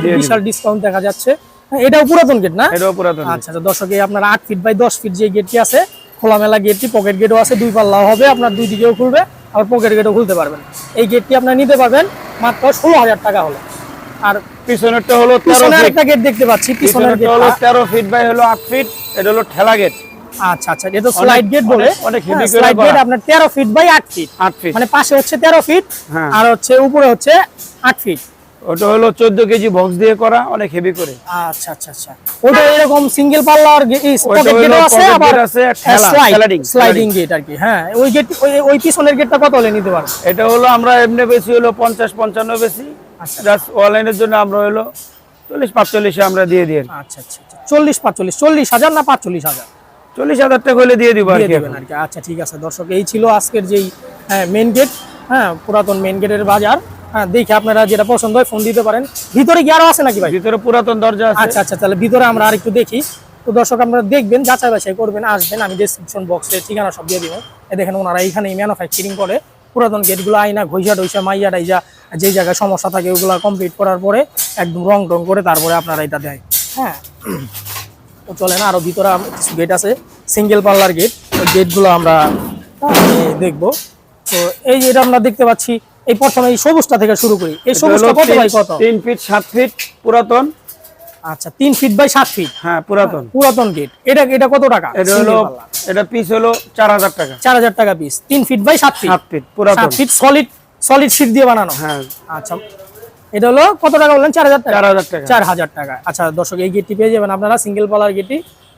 [SPEAKER 2] দিয়ে
[SPEAKER 1] বিশাল ডিসকাউন্ট দেখা যাচ্ছে। হ্যাঁ, এটাও পুরাতন গেট না?
[SPEAKER 2] এটাও পুরাতন
[SPEAKER 1] আচ্ছা আচ্ছা দর্শকে আপনার আট ফিট বাই দশ ফিট যে গেটটি আছে খোলামেলা গেটটি পকেট গেটও আছে দুই পাল্লা হবে আপনার দুই দিকেও খুলবে। আবার পকেট গেটও খুলতে পারবেন। এই গেটটি আপনার নিতে পারবেন মাত্র ষোলো হাজার টাকা হলো। আর
[SPEAKER 2] পিছনেরটা হলো পিছনের
[SPEAKER 1] একটা গেট দেখতে পাচ্ছি পিছনের
[SPEAKER 2] গেট হলো
[SPEAKER 1] গেট
[SPEAKER 2] তেরো ফিট বাই হলো আট ফিট এটা হলো ঠেলা গেট
[SPEAKER 1] আচ্ছা আচ্ছা এটা স্লাইড গেট বলে
[SPEAKER 2] অনেক- অনেক করে
[SPEAKER 1] স্লাইড গেট আপনার তেরো ফিট বাই আট ফিট
[SPEAKER 2] আট ফিট
[SPEAKER 1] মানে পাশে হচ্ছে তেরো ফিট
[SPEAKER 2] হ্যাঁ।
[SPEAKER 1] আর হচ্ছে উপরে হচ্ছে আট ফিট
[SPEAKER 2] ওটা হলো চোদ্দ কেজি বক্স দিয়ে করা অনেক হেভি করে।
[SPEAKER 1] আচ্ছা আচ্ছা আচ্ছা। ওটা এরকম সিঙ্গেল পাল্লার
[SPEAKER 2] ওইটা
[SPEAKER 1] পকেট গেটও আছে আবার
[SPEAKER 2] আছে, আর sliding,
[SPEAKER 1] স্লাইডিং গেট আর কি হ্যাঁ ওই গেট ওই পিছনের গেটটা কত হলে নিতে পারব?
[SPEAKER 2] এটা হলো আমরা এমনি বেশি হলো পঞ্চাশ পঞ্চান্ন বেশি।
[SPEAKER 1] আচ্ছা।
[SPEAKER 2] জাস্ট অনলাইনের জন্য আমরা হলো চল্লিশ পাঁচচল্লিশে আমরা দিয়ে দিই
[SPEAKER 1] আচ্ছা আচ্ছা আচ্ছা। চল্লিশ পাঁচচল্লিশ চল্লিশ হাজার না পাঁচচল্লিশ হাজার?
[SPEAKER 2] চল্লিশ হাজার টাকা হলে দিয়ে দিব আর কি
[SPEAKER 1] আর কি। আচ্ছা ঠিক আছে। দর্শক এই ছিল আজকের যেই মেন গেট হ্যাঁ পুরাতন মেন গেটের বাজার। হ্যাঁ দেখে আপনারা যেটা পছন্দ হয় ফোন দিতে পারেন। ভিতরে কি আরও আছে নাকি ভাই?
[SPEAKER 2] ভিতরে পুরাতন দরজা আছে।
[SPEAKER 1] আচ্ছা আচ্ছা তাহলে ভিতরে আমরা আরেকটু দেখি। তো দর্শক আপনারা দেখবেন যাচাই বাছাই করবেন আসবেন আমি ডেসক্রিপশন বক্সে ঠিকানা সব দিয়ে দিব। এ দেখেন ওনারা এইখানেই ম্যানুফ্যাকচারিং করে। পুরাতন গেটগুলো আইনা ঘইসা টইসা মাইয়া টাইজা যেই জায়গায় সমস্যা থাকে ওগুলো কমপ্লিট করার পরে একদম রং টং করে তারপরে আপনারা এটা দেয়। হ্যাঁ। তো চলে না আরও ভিতরে কিছু গেট আছে। সিঙ্গেল পাল্লার গেট ওই গেটগুলো আমরা দেখব। তো এই যে এটা আমরা দেখতে পাচ্ছি এই প্রথমে এই সবুজটা থেকে শুরু করি। এই সবুজটা কত বাই কত?
[SPEAKER 2] তিন ফিট সাত ফিট পুরাতন।
[SPEAKER 1] আচ্ছা তিন ফিট বাই সাত ফিট?
[SPEAKER 2] হ্যাঁ পুরাতন।
[SPEAKER 1] পুরাতন গেট এটা এটা কত টাকা?
[SPEAKER 2] এটা হলো এটা পিস হলো চার হাজার টাকা।
[SPEAKER 1] চার হাজার টাকা পিস তিন ফিট বাই সাত ফিট?
[SPEAKER 2] সাত ফিট পুরাতন।
[SPEAKER 1] সাত ফিট সলিড সলিড শিট দিয়ে বানানো?
[SPEAKER 2] হ্যাঁ।
[SPEAKER 1] আচ্ছা এটা হলো কত টাকা বললেন? চার হাজার টাকা?
[SPEAKER 2] চার হাজার টাকা।
[SPEAKER 1] চার হাজার টাকা। আচ্ছা দর্শক এই গেটটি পেয়ে যাবেন আপনারা সিঙ্গেল পালার গেটটি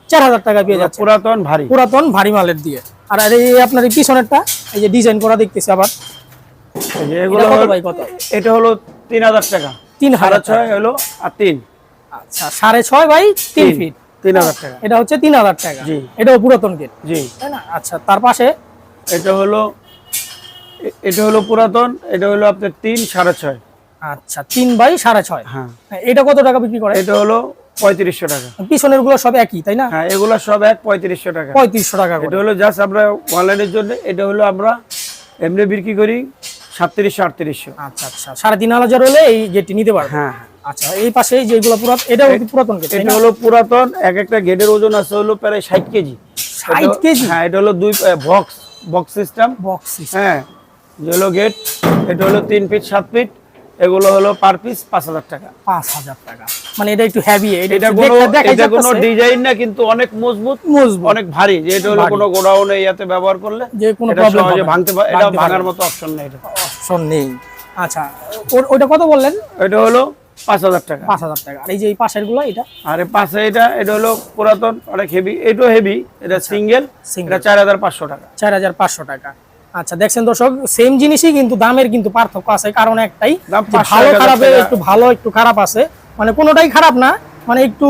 [SPEAKER 1] চার হাজার টাকা পেয়ে যাচ্ছে।
[SPEAKER 2] পুরাতন ভারী।
[SPEAKER 1] পুরাতন ভারী মালের দিয়ে। আর এই আপনার এই পিছনেরটা এই যে ডিজাইন করা দেখতেছি আবার।
[SPEAKER 2] এগুলো
[SPEAKER 1] এটা কত
[SPEAKER 2] এটা হলো তিন হাজার টাকা।
[SPEAKER 1] তিন
[SPEAKER 2] সাড়ে
[SPEAKER 1] হাজার
[SPEAKER 2] ছয় হলো আর তিন।
[SPEAKER 1] আচ্ছা সাড়ে ছয় বাই তিন ফিট।
[SPEAKER 2] তিন হাজার টাকা।
[SPEAKER 1] এটা হচ্ছে তিন হাজার টাকা।
[SPEAKER 2] জি।
[SPEAKER 1] এটাও পুরাতন গেট
[SPEAKER 2] জি।
[SPEAKER 1] তাই না? আচ্ছা তার পাশে?
[SPEAKER 2] এটা হলো এটা হলো পুরাতন এটা হলো আপনার তিন সাড়ে ছয়।
[SPEAKER 1] আচ্ছা তিন বাই সাড়ে ছয়।
[SPEAKER 2] হ্যাঁ।
[SPEAKER 1] হ্যাঁ, এটা কত টাকা বিক্রি করে?
[SPEAKER 2] এটা হলো পঁয়ত্রিশশো টাকা।
[SPEAKER 1] পিছনেরগুলো সব একই তাই না?
[SPEAKER 2] হ্যাঁ এগুলো সব এক পঁয়ত্রিশশো টাকা।
[SPEAKER 1] পঁয়ত্রিশশো টাকা
[SPEAKER 2] এটা হলো জাস্ট আমরা অনলাইনের জন্য এটা হলো আমরা এমনি বিক্রি করি। সাতত্রিশশো আটত্রিশশো।
[SPEAKER 1] আচ্ছা আচ্ছা। সাড়ে তিন হাজার হলে এই গেটটি নিতে পারবে?
[SPEAKER 2] হ্যাঁ
[SPEAKER 1] আচ্ছা এই পাশে যেগুলো পুরাতন এটাও পুরাতন
[SPEAKER 2] এটা হলো পুরাতন এক একটা গেটের ওজন আছে হলো প্রায় ষাট কেজি।
[SPEAKER 1] 60 কেজি?
[SPEAKER 2] হ্যাঁ এটা হলো দুই বক্স বক্স সিস্টেম
[SPEAKER 1] বক্স
[SPEAKER 2] হ্যাঁ যে হলো গেট এটা হলো তিন ফিট সাত ফিট। এগুলো হলো পার পিস পাঁচ হাজার টাকা।
[SPEAKER 1] পাঁচ হাজার টাকা। মানে এটা একটু হ্যাভি
[SPEAKER 2] এটা
[SPEAKER 1] এটা
[SPEAKER 2] কোনো এটা কোনো ডিজাইন না কিন্তু অনেক মজবুত।
[SPEAKER 1] মজবুত।
[SPEAKER 2] অনেক ভারী যে এটা হলো কোনো গোডাউনে ইয়াতে ব্যবহার করলে
[SPEAKER 1] যে কোনো।
[SPEAKER 2] ভাঙতে পারে এটা ভাঙার মতো অপশন নেই এটা।
[SPEAKER 1] অপশন নেই। আচ্ছা ওটা কত বললেন?
[SPEAKER 2] এটা হলো পাঁচ হাজার টাকা।
[SPEAKER 1] পাঁচ হাজার টাকা। আর এই যে এই পাশেরগুলো এটা?
[SPEAKER 2] আর পাশে এটা এটা হলো পুরাতন অনেক হেভি এটাও হেভি এটা সিঙ্গেল
[SPEAKER 1] single।
[SPEAKER 2] এটা চার হাজার পাঁচশো টাকা।
[SPEAKER 1] চার হাজার পাঁচশো টাকা। আচ্ছা দেখছেন দর্শক সেম জিনিসই কিন্তু দামের কিন্তু পার্থক্য আছে কারণ একটাই
[SPEAKER 2] দাম
[SPEAKER 1] যে
[SPEAKER 2] 500
[SPEAKER 1] ভালো খারাপে। একটু ভালো একটু খারাপ আছে। মানে কোনোটাই খারাপ না মানে একটু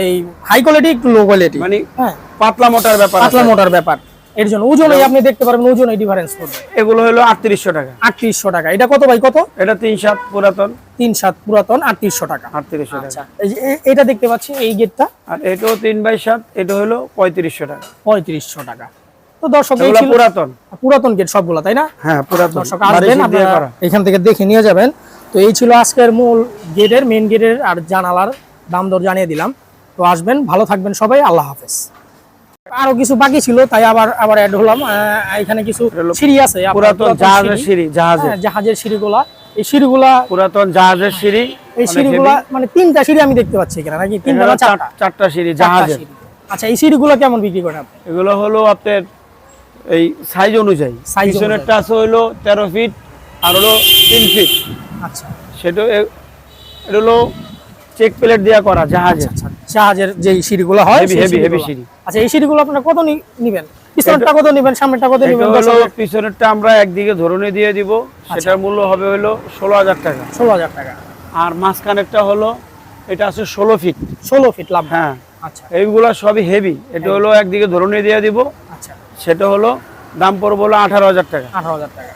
[SPEAKER 1] এই হাই কোয়ালিটি একটু লো কোয়ালিটি
[SPEAKER 2] মানে
[SPEAKER 1] হ্যাঁ।
[SPEAKER 2] পাতলা মোটার ব্যাপার
[SPEAKER 1] পাতলা। মোটার ব্যাপার। এর জন্য। ওজনে আপনি দেখতে পারবেন ওজনে ডিফারেন্স করবে।
[SPEAKER 2] এগুলো হলো আটত্রিশশো টাকা।
[SPEAKER 1] আটত্রিশশো টাকা। এটা কত ভাই কত?
[SPEAKER 2] এটা তিন সাত পুরাতন।
[SPEAKER 1] তিন সাত পুরাতন আটত্রিশশো টাকা।
[SPEAKER 2] আটত্রিশশো টাকা।
[SPEAKER 1] আচ্ছা এই যে এটা দেখতে পাচ্ছি এই গেটটা।
[SPEAKER 2] আর এটাও তিন বাই সাত এটা হলো পঁয়ত্রিশশো টাকা।
[SPEAKER 1] পঁয়ত্রিশশো টাকা। তো দর্শক এই ছিল
[SPEAKER 2] পুরাতন।
[SPEAKER 1] পুরাতন গেট সবগুলো তাই না?
[SPEAKER 2] হ্যাঁ পুরাতন।
[SPEAKER 1] দর্শক আসবেন আপনারা এখান থেকে দেখে নিয়ে যাবেন। তো এই ছিল আজকের মূল গেটের মেন গেটের আর জানালার দাম দর জানিয়ে দিলাম। তো আসবেন ভালো থাকবেন সবাই আল্লাহ হাফেজ। আরও কিছু বাকি ছিল তাই আবার আবার অ্যাড হলাম। এখানে কিছু সিঁড়ি আছে
[SPEAKER 2] পুরাতন জাহাজের সিঁড়ি। জাহাজের।
[SPEAKER 1] হ্যাঁ, জাহাজের সিঁড়িগুলা। এই সিঁড়িগুলা
[SPEAKER 2] পুরাতন জাহাজের সিঁড়ি
[SPEAKER 1] এই
[SPEAKER 2] অনেক
[SPEAKER 1] সিঁড়িগুলা মানে তিনটা সিঁড়ি আমি দেখতে পাচ্ছি এখানে নাকি? তিনটা না চারটা?
[SPEAKER 2] চারটা সিঁড়ি জাহাজের।
[SPEAKER 1] আচ্ছা এই সিঁড়িগুলো কেমন বিক্রি করেন আপনি?
[SPEAKER 2] এগুলো হলো আপনার এই সাইজ অনুযায়ী। পিছনেরটা আছে হলো তেরো ফিট আর হলো তিন ফিট
[SPEAKER 1] আচ্ছা।
[SPEAKER 2] সেটা এটা হলো চেক প্লেট দেওয়া করা জাহাজের।
[SPEAKER 1] আচ্ছা জাহাজের যে সিঁড়িগুলো হয়
[SPEAKER 2] heavy
[SPEAKER 1] সিঁড়িগুলো।
[SPEAKER 2] সিঁড়ি।
[SPEAKER 1] আচ্ছা এই সিঁড়িগুলো আপনারা কত নিবেন? পিছনেরটা কত নিবেন সামনেরটা কত নিবেন
[SPEAKER 2] হলো পিছনেরটা আমরা একদিকে ধরনে দিয়ে দিব।
[SPEAKER 1] আচ্ছা।
[SPEAKER 2] সেটার মূল্য হবে হলো ষোলো হাজার টাকা।
[SPEAKER 1] ষোলো হাজার টাকা।
[SPEAKER 2] আর মাঝখানেরটা হলো এটা আছে ষোলো ফিট।
[SPEAKER 1] ষোলো ফিট লাভ
[SPEAKER 2] হ্যাঁ।
[SPEAKER 1] আচ্ছা।
[SPEAKER 2] এইগুলো সবই হেভি এটা হলো একদিকে ধরনে দিয়ে দিব।
[SPEAKER 1] আচ্ছা।
[SPEAKER 2] সেটা হলো দাম পড়বে হলো আঠারো হাজার টাকা।
[SPEAKER 1] আঠারো হাজার টাকা।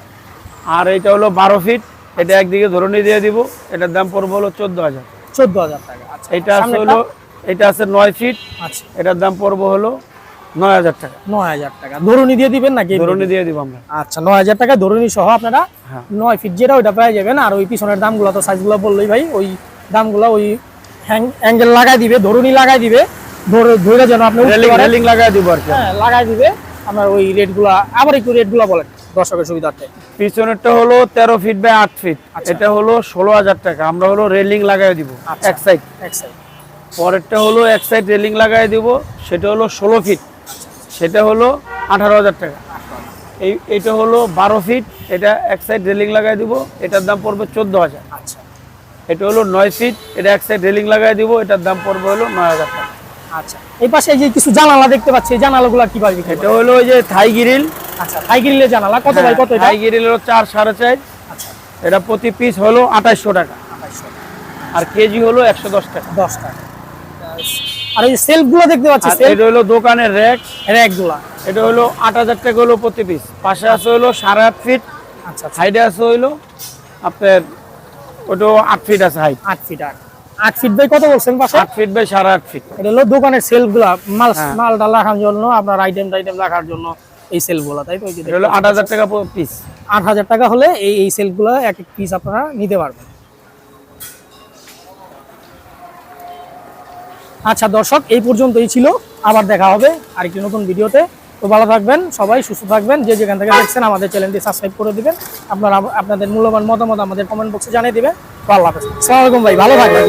[SPEAKER 2] আর এটা হলো বারো ফিট। এটা একদিকে ধরনে দিয়ে দিব। এটার দাম পড়বে হলো চোদ্দ হাজার।
[SPEAKER 1] চোদ্দ হাজার টাকা। আচ্ছা
[SPEAKER 2] এটা হলো এটা আছে নয় ফিট।
[SPEAKER 1] আচ্ছা।
[SPEAKER 2] এটার দাম পড়বে হলো নয় হাজার টাকা।
[SPEAKER 1] নয় হাজার টাকা। ধরুনি দিয়ে দিবেন নাকি?
[SPEAKER 2] ধরনে দিয়ে দিব আমরা।
[SPEAKER 1] আচ্ছা নয় হাজার টাকা ধরুনি সহ আপনারা
[SPEAKER 2] হ্যাঁ।
[SPEAKER 1] নয় ফিট যেটা ওইটা পেয়ে যাবেন। আর ওই পিছনের দামগুলো তো সাইজগুলো বললোই ভাই ওই দামগুলো ওই অ্যাঙ্গেল লাগাই দিবে ধরুনি লাগাই দিবে। ধরে ধরে যেন আপনি
[SPEAKER 2] লাগাই দিব আর কি।
[SPEAKER 1] হ্যাঁ লাগাই দিবে। আপনার ওই রেটগুলা আবার একটু রেটগুলো বলেন। দর্শকের সুবিধার্থে।
[SPEAKER 2] পিছনেরটা হলো তেরো ফিট বাই আট ফিট
[SPEAKER 1] আচ্ছা।
[SPEAKER 2] এটা হলো ষোলো হাজার টাকা। আমরা হলো রেলিং লাগাই দিব
[SPEAKER 1] আচ্ছা।
[SPEAKER 2] এক সাইড
[SPEAKER 1] এক সাইড
[SPEAKER 2] পরেরটা হলো এক সাইড রেলিং লাগাই দিব। সেটা হলো ষোলো ফিট সেটা হলো আঠারো হাজার টাকা। এই এটা হলো বারো ফিট এটা এক সাইড রেলিং লাগাই দিব। এটার দাম পড়বে চোদ্দ হাজার।
[SPEAKER 1] আচ্ছা।
[SPEAKER 2] এটা হলো নয় ফিট এটা এক সাইড রেলিং লাগাই দিব। এটার দাম পড়বে হলো নয় হাজার টাকা।
[SPEAKER 1] আচ্ছা এই পাশে যে কিছু জানালা দেখতে পাচ্ছি এই জানালাগুলো কি পারবি
[SPEAKER 2] এটা হলো ওই যে থাই গ্রিল।
[SPEAKER 1] আচ্ছা থাই গ্রিলের জানালা কত ভাই কত এটা?
[SPEAKER 2] থাই গ্রিল হলো চার সাড়ে চার।
[SPEAKER 1] আচ্ছা।
[SPEAKER 2] এটা প্রতি পিস হলো আঠাশশো টাকা।
[SPEAKER 1] আঠাইশশো
[SPEAKER 2] আর কেজি হলো একশো দশ টাকা।
[SPEAKER 1] দশ টাকা। আর এই সেলফগুলো দেখতে পাচ্ছি
[SPEAKER 2] এটা হলো দোকানের র্যাক
[SPEAKER 1] র্যাকগুলা
[SPEAKER 2] এটা হলো আট হাজার টাকা হলো প্রতি পিস পাশে আছে হলো সাড়ে আট ফিট
[SPEAKER 1] আচ্ছা আচ্ছা।
[SPEAKER 2] সাইডে আছে হইল আপনার ওটাও আট ফিট আছে হাইট
[SPEAKER 1] আট ফিট আট। আট ফিট বাই কত বলছেন পাশে?
[SPEAKER 2] আট ফিট বাই সাড়ে আট ফিট
[SPEAKER 1] এটা হলো দোকানের সেলফগুলা মাল
[SPEAKER 2] হ্যাঁ।
[SPEAKER 1] মালটা রাখার জন্য আপনার আইটেম টাইটেম রাখার জন্য এই সেলফগুলো তাই তো?
[SPEAKER 2] আট হাজার টাকা পিস
[SPEAKER 1] আট হাজার টাকা হলে এই এই সেলফগুলো এক এক পিস আপনারা নিতে পারবেন। আচ্ছা দর্শক এই পর্যন্তই ছিল। আবার দেখা হবে আরেকটি নতুন ভিডিওতে। তো ভালো থাকবেন, সবাই সুস্থ থাকবেন। যে যেখান থেকে দেখছেন আমাদের চ্যানেলটি সাবস্ক্রাইব করে দিবেন। আপনারা, আপনাদের মূল্যবান মতামত আমাদের কমেন্ট বক্সে জানিয়ে দিবেন। তো আল্লাহ হাফেজ। আসসালামু ভাই, ভালো থাকবেন।